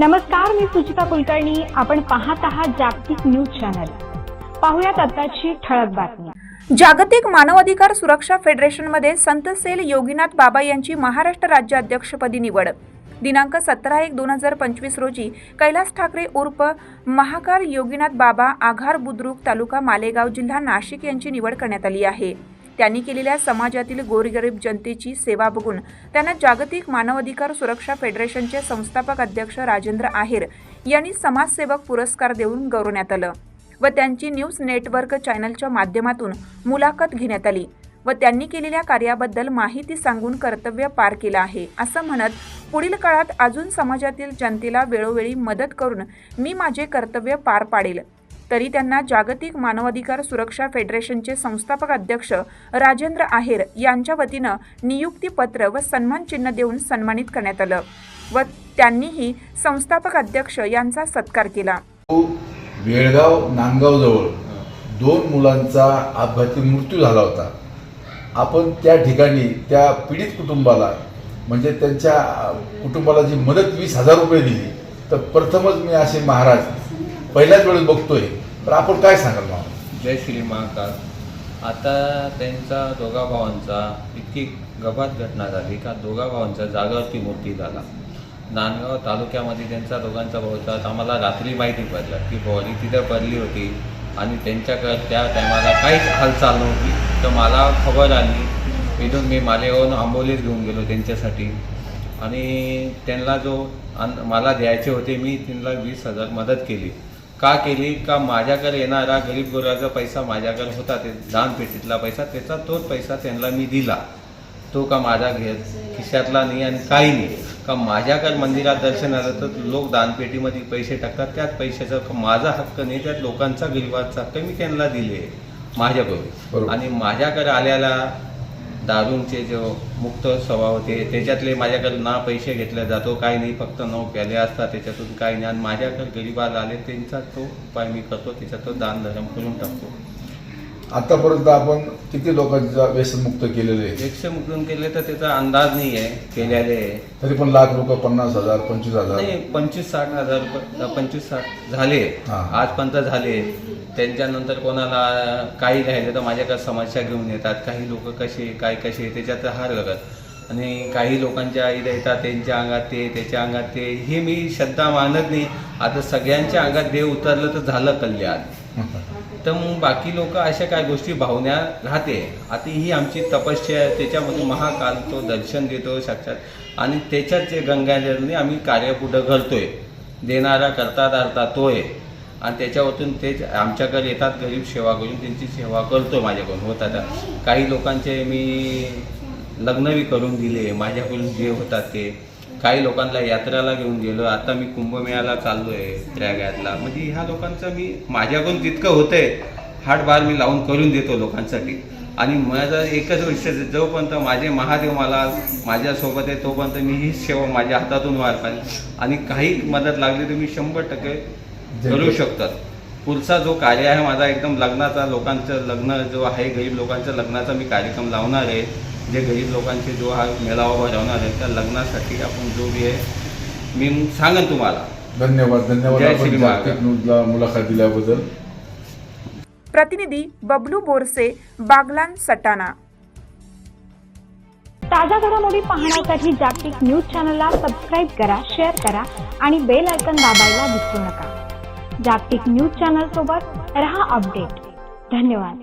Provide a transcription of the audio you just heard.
नमस्कार मी सुचिता कुलकर्णी. आपण पाहत आहात जागतिक न्यूज चॅनल. पाहुयात आताची ठळक बातमी. जागतिक मानवाधिकार सुरक्षा फेडरेशनमध्ये संत सेल योगीनाथ बाबा यांची महाराष्ट्र राज्य अध्यक्षपदी निवड. दिनांक सतरा एक दोन हजार पंचवीस रोजी कैलास ठाकरे उर्फ महाकाल योगीनाथ बाबा आघार बुद्रुक तालुका मालेगाव जिल्हा नाशिक यांची निवड करण्यात आली आहे. त्यांनी केलेल्या समाजातील गोरगरीब जनतेची सेवा बघून त्यांना जागतिक मानवाधिकार सुरक्षा फेडरेशनचे संस्थापक अध्यक्ष राजेंद्र आहेर यांनी समाजसेवक पुरस्कार देऊन गौरवण्यात आलं व त्यांची न्यूज नेटवर्क चॅनलच्या माध्यमातून मुलाखत घेण्यात आली व त्यांनी केलेल्या कार्याबद्दल माहिती सांगून कर्तव्य पार केलं आहे असं म्हणत पुढील काळात अजून समाजातील जनतेला वेळोवेळी मदत करून मी माझे कर्तव्य पार पाडेल. तरी त्यांना जागतिक मानवाधिकार सुरक्षा फेडरेशनचे संस्थापक अध्यक्ष राजेंद्र आहेर यांच्या वतीनं नियुक्तीपत्र व सन्मान चिन्ह देऊन सन्मानित करण्यात आलं व त्यांनीही संस्थापक अध्यक्ष यांचा सत्कार केला. वेळगाव नांदगावजवळ दोन मुलांचा अपघाती मृत्यू झाला होता. आपण त्या ठिकाणी त्या पीडित कुटुंबाला म्हणजे त्यांच्या कुटुंबाला जी मदत वीस हजार रुपये दिली तर प्रथमच मी असे महाराज पहिल्याच वेळेस बघतोय तर आपण काय सांगाल महाराज जय श्री महाकाल. आता त्यांचा दोघा भावांचा इतकी गभात घटना झाली का दोघा भावांचा जागावरती मूर्ती झाला. नांदगाव तालुक्यामध्ये त्यांचा दोघांचा भाऊ होता. आम्हाला रात्री माहिती पडलं की बॉडी तिथं पडली होती आणि त्यांच्याकडे त्या टायमाला काहीच हालचाल नव्हती. तर मला खबर आली इथून मी मालेगावून आंबोलीत घेऊन गेलो त्यांच्यासाठी. आणि त्यांना जो अन- मला द्यायचे होते मी त्यांना वीस हजार मदत केली. का केली का माझ्याकडे येणारा गरीब गुराचा पैसा माझ्याकडे होता ते दानपेटीतला पैसा त्याचा तोच पैसा त्यांना मी दिला. तो का माझा घे खिशातला नाही आणि काही नाही. का माझ्याकडे मंदिरात दर्शन आलं तर लोक दानपेटीमध्ये पैसे टाकतात त्याच पैशाचा माझा हक्क नाही त्यात लोकांचा गरिबाचा हक्क मी त्यांना दिले. माझ्याकडून. आणि माझ्याकडे आलेला दारूंचे जो मुक्त स्वभाव होते त्याच्यातले माझ्याकडे ना पैसे घेतले जातो काही नाही फक्त नऊ प्याले असतात त्याच्यातून काही नाही. आणि माझ्याकडे गरीबाला आले त्यांचा तो उपाय मी करतो त्याच्यातून दान धर्म करून टाकतो. आतापर्यंत आपण किती लोकांचा व्यसनमुक्त केलेले आहे एकशे केले तर त्याचा अंदाज नाही आहे केलेले आहे. तरी पण लाख लोक पन्नास हजार पंचवीस हजार? नाही पंचवीस साठ हजार रुपये पंचवीस साठ झाले. हा. आजपर्यंत झाले. त्यांच्यानंतर कोणाला काही राहिले तर माझ्याकडे समस्या घेऊन येतात. काही लोक कसे काय कसे त्याच्यात हार करत आणि काही लोकांच्या इथे येतात त्यांच्या अंगात ते त्याच्या अंगात ते. हे मी श्रद्धा मानत नाही. आता सगळ्यांच्या अंगात देव उतरलं तर झालं कल्याण. तर मग बाकी लोक अशा काय गोष्टी भावण्या राहते. आता ही आमची तपस्या आहे. त्याच्यामध्ये महाकाल तो दर्शन देतो साक्षात. आणि त्याच्यात जे गंगाजलने आम्ही कार्य पुढं करतोय देणारा करता धारता तो आहे आणि त्याच्यावरतून तेच आमच्याकडे येतात गरीब सेवा करून त्यांची सेवा करतो माझ्याकडून. होत आता काही लोकांचे मी लग्नही करून दिले. माझ्याकडून जे होतात ते. काही लोकांना यात्रेला घेऊन गेलो. आता मी कुंभमेळ्याला चाललो आहे प्रयागराजला. म्हणजे ह्या लोकांचं मी माझ्याकडून जितकं होतंय हाटबार मी लावून करून देतो लोकांसाठी. आणि माझं एकच आहे, जोपर्यंत माझे महादेव मला माझ्यासोबत आहे तोपर्यंत मी ही सेवा माझ्या हातातून व्हायला पाहिजे आणि काही मदत लागली तर मी शंभर टक्के करू शकतात पुढचा जो कार्य आहे माझा एकदम लग्नाचा लोकांचं लग्न जो आहे गरीब लोकांचं लग्नाचा मी कार्यक्रम लावणार आहे. जे गरीब लोकांचे जो हा मेळावा भरवणार आहे त्या लग्नासाठी आपण जो बी आहे मी सांगेन तुम्हाला. धन्यवाद धन्यवाद जय आपण श्री जागतिक. न्यूजला मुलाखत दिल्याबद्दल. प्रतिनिधी बबलू बोरसे बागलान सटाणा. ताज्या घडामोडी पाहण्यासाठी जागतिक न्यूज चॅनलला सबस्क्राईब करा शेअर करा आणि बेल आयकॉन दाबायला विसरू नका. जागतिक न्यूज चॅनल सोबत रहा अपडेट. धन्यवाद.